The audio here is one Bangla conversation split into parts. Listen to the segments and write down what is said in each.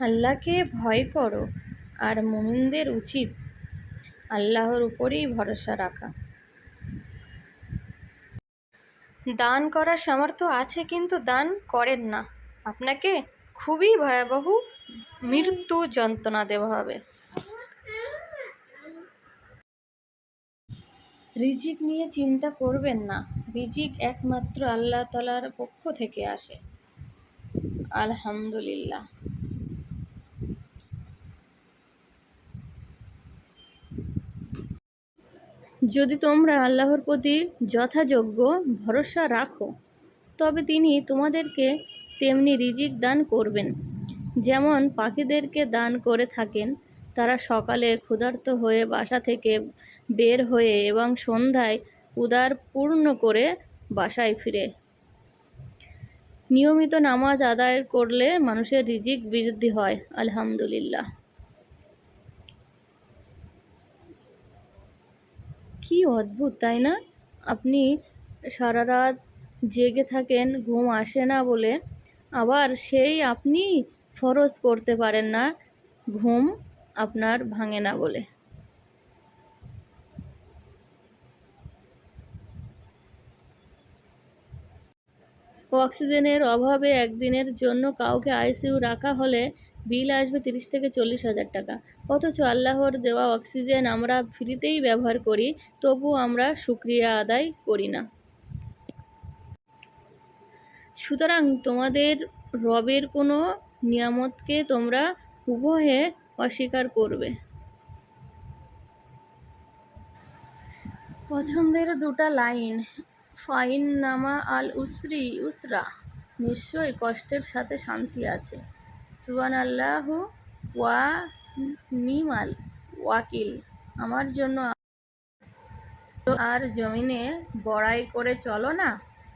আল্লাহকে ভয় করো আর মুমিনদের উচিত আল্লাহর উপরেই ভরসা রাখা। দান করার সামর্থ্য আছে কিন্তু দান করেন না। আপনাকে খুবই ভয়াবহ মৃত্যু যন্ত্রণা দেওয়া হবে। রিজিক নিয়ে চিন্তা করবেন না। রিজিক একমাত্র আল্লাহ তালার পক্ষ থেকে আসে। আলহামদুলিল্লাহ। যদি তোমরা আল্লাহর প্রতি যথাযোগ্য ভরসা রাখো, তবে তিনি তোমাদেরকে তেমনি রিজিক দান করবেন। যেমন পাখিদেরকে দান করে থাকেন, তারা সকালে ক্ষুধার্ত হয়ে বাসা থেকে বের হয়ে এবং সন্ধ্যায় উদার পূর্ণ করে বাসায় ফিরে। নিয়মিত নামাজ আদায় করলে মানুষের রিজিক বৃদ্ধি হয়, আলহামদুলিল্লাহ। কি অদ্ভুত, তাই না? আপনি সারা রাত জেগে থাকেন, ঘুম আসে না বলে। আবার সেই আপনি ফরজ করতে পারেন না, ঘুম আপনার ভাঙে না বলে। অক্সিজেনের অভাবে একদিনের জন্য কাউকে আইসিইউ রাখা হলে বিল আসবে তিরিশ থেকে চল্লিশ হাজার টাকা। অথচ আল্লাহর দেওয়া অক্সিজেন আমরা ফ্রিতেই ব্যবহার করি, তবু আমরা সুক্রিয়া আদায় করি না। সুতরাং তোমাদের রবের কোনো নিয়ামতকে তোমরা উভয়ে অস্বীকার করবে। পছন্দের দুটা লাইন, ফাইন নামা আল উসরি উসরা। নিশ্চয়ই কষ্টের সাথে শান্তি আছে। সুবান আল্লাহ ওয়া নিমাল ওয়াকিল। আমার জন্য আর জমিনে বড়াই করে চলো না।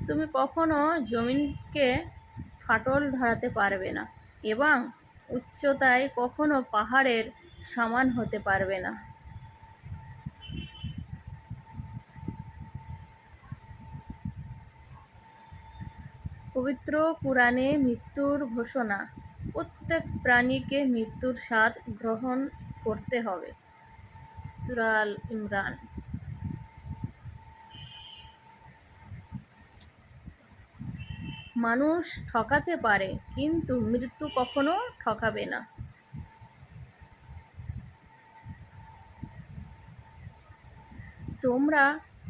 তুমি কখনো জমিনকে ফাটল ধরাতে পারবে না এবং উচ্চতায় কখনো পাহাড়ের সমান হতে পারবে না। পবিত্র পুরাণে মৃত্যুর ঘোষণা। প্রত্যেক প্রাণীকে মৃত্যুর স্বাদ গ্রহণ করতে হবে। সুরাল ইমরান। মানুষ ঠকাতে পারে, কিন্তু মৃত্যু কখনো ঠকাবে না। তোমরা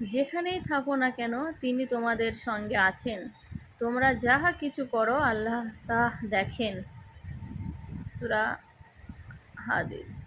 যেখানেই থাকো না কেন, তিনি তোমাদের সঙ্গে আছেন। তোমরা যাহা কিছু করো, আল্লাহ তা দেখেন। সুরা হাদিদ